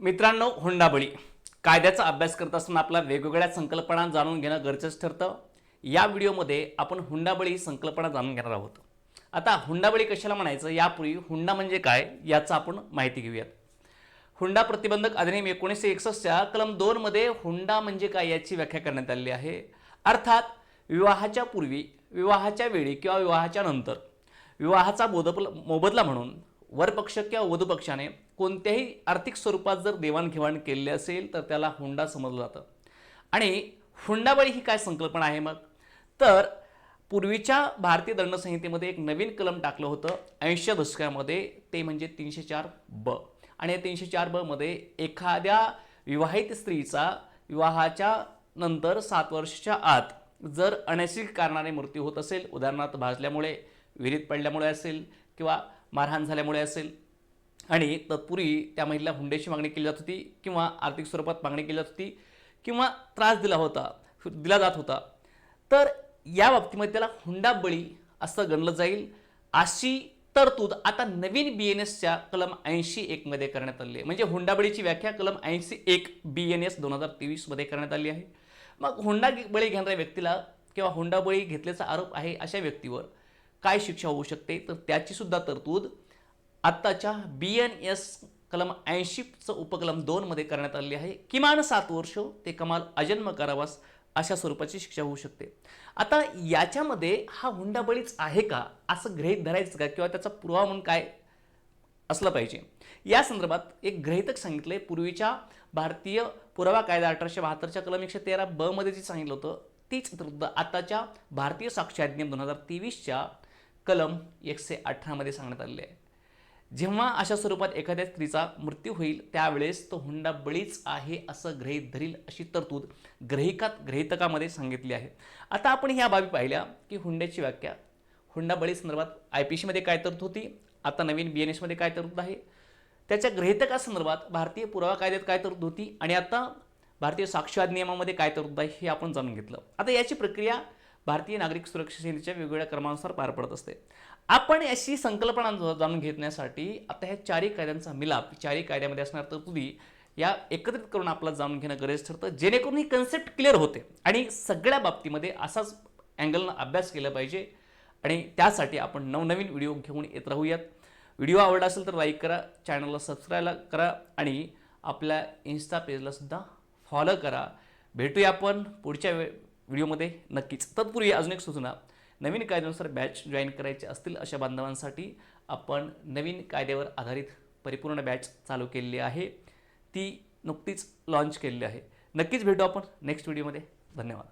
मित्रांनो हुंडाबळी कायद्याचा अभ्यास करत असताना आपल्या वेगवेगळ्या संकल्पना जाणून घेणं गरजेचं ठरतं. या व्हिडिओमध्ये आपण हुंडाबळी ही संकल्पना जाणून घेणार आहोत. आता हुंडाबळी कशाला म्हणायचं? यापूर्वी हुंडा म्हणजे काय याचं आपण माहिती घेऊयात. हुंडा प्रतिबंधक अधिनियम एकोणीसशे एकसष्टच्या कलम दोनमध्ये हुंडा म्हणजे काय याची व्याख्या करण्यात आलेली आहे. अर्थात विवाहाच्या पूर्वी विवाहाच्या वेळी किंवा विवाहाच्या नंतर विवाहाचा मोदपल मोबदला म्हणून वरपक्ष किंवा वधूपक्षाने कोणत्याही आर्थिक स्वरूपात जर देवाणघेवाण केलेली असेल तर त्याला हुंडा समजलं जातं. आणि हुंडाबळी ही काय संकल्पना आहे मग? तर पूर्वीच्या भारतीय दंडसंहितेमध्ये एक नवीन कलम टाकलं होतं ऐंशी दशकामध्ये ते म्हणजे तीनशे चार ब. आणि या तीनशे चार बमध्ये एखाद्या विवाहित स्त्रीचा विवाहाच्या नंतर सात वर्षाच्या आत जर अनैसिक कारणाने मृत्यू होत असेल उदाहरणार्थ भाजल्यामुळे विहिरीत पडल्यामुळे असेल किंवा मारहाण झाल्यामुळे असेल आणि तत्पूर्वी त्या महिलेला हुंड्याची मागणी केली जात होती किंवा आर्थिक स्वरूपात मागणी केली जात होती किंवा त्रास दिला होता दिला जात होता. तर या बाबतीमध्ये त्याला हुंडाबळी असं गणलं जाईल. अशी तरतूद आता नवीन बी एन एसच्या कलम ऐंशी एकमध्ये करण्यात आली आहे. म्हणजे हुंडाबळीची व्याख्या कलम ऐंशी एक बी एन एस दोन हजार तेवीसमध्ये करण्यात आली आहे. मग हुंडा बळी घेणाऱ्या व्यक्तीला किंवा हुंडाबळी घेतल्याचा आरोप आहे अशा व्यक्तीवर काय शिक्षा होऊ शकते? तर त्याचीसुद्धा तरतूद आत्ताच्या बी एन एस कलम ऐंशीचं उपकलम दोनमध्ये करण्यात आले आहे. किमान सात वर्ष ते कमाल अजन्म करावास अशा स्वरूपाची शिक्षा होऊ शकते. आता याच्यामध्ये हा हुंडाबळीच आहे का? असं गृहीत धरायचं का? किंवा त्याचा पुरावा म्हणून काय असलं पाहिजे? या संदर्भात एक गृहितक सांगितलंय. पूर्वीच्या भारतीय पुरावा कायदा अठराशे बहात्तरच्या कलम एकशे तेरा ब मध्ये जे सांगितलं होतं तीच तरतूद आताच्या भारतीय साक्ष अधिनियम दोन हजार तेवीसच्या कलम एकशे अठरामध्ये सांगण्यात आलेली आहे. जेव्हा अशा स्वरूपात एखाद्या स्त्रीचा मृत्यू होईल त्यावेळेस तो हुंडा बळीच आहे असं ग्रहीत धरील अशी तरतूद ग्रहिकात ग्रहितकामध्ये सांगितली आहे. आता आपण ह्या बाबी पाहिल्या की हुंड्याची व्याख्या. हुंडा बळी संदर्भात आय पी सीमध्ये काय तरतूद होती? आता नवीन बी एन एसमध्ये काय तरतूद आहे? त्याच्या ग्रहितकासंदर्भात भारतीय पुरावा कायद्यात काय तरतूद होती? आणि आता भारतीय साक्षी अधिनियमामध्ये काय तरतूद आहे हे आपण जाणून घेतलं. आता याची प्रक्रिया भारतीय नागरिक सुरक्षा सेनेच्या वेगवेगळ्या क्रमानुसार पार पडत असते. आपण अशी संकल्पना जाणून घेण्यासाठी आता ह्या चारही कायद्यांचा मिलाप चारही कायद्यामध्ये असणार तरतुदी या एकत्रित करून आपल्याला जाणून घेणं गरजेचं ठरतं. जेणेकरून ही कन्सेप्ट क्लिअर होते. आणि सगळ्या बाबतीमध्ये असाच अँगलनं अभ्यास केला पाहिजे. आणि त्यासाठी आपण नवनवीन व्हिडिओ घेऊन येत राहूयात. व्हिडिओ आवडला असेल तर लाईक करा चॅनलला सबस्क्राईब करा आणि आपल्या इन्स्टा पेजलासुद्धा फॉलो करा. भेटूया आपण पुढच्या वे व्हिडिओमध्ये नक्कीच. तत्पूर्वी अजून एक सूचना. नवीन कायद्यानुसार बॅच जॉईन करायचे असतील अशा बांधवांसाठी आपण नवीन कायद्यावर आधारित परिपूर्ण बॅच चालू केलेली आहे. ती नुकतीच लॉन्च केलेली आहे. नक्कीच भेटू आपण नेक्स्ट व्हिडिओमध्ये धन्यवाद.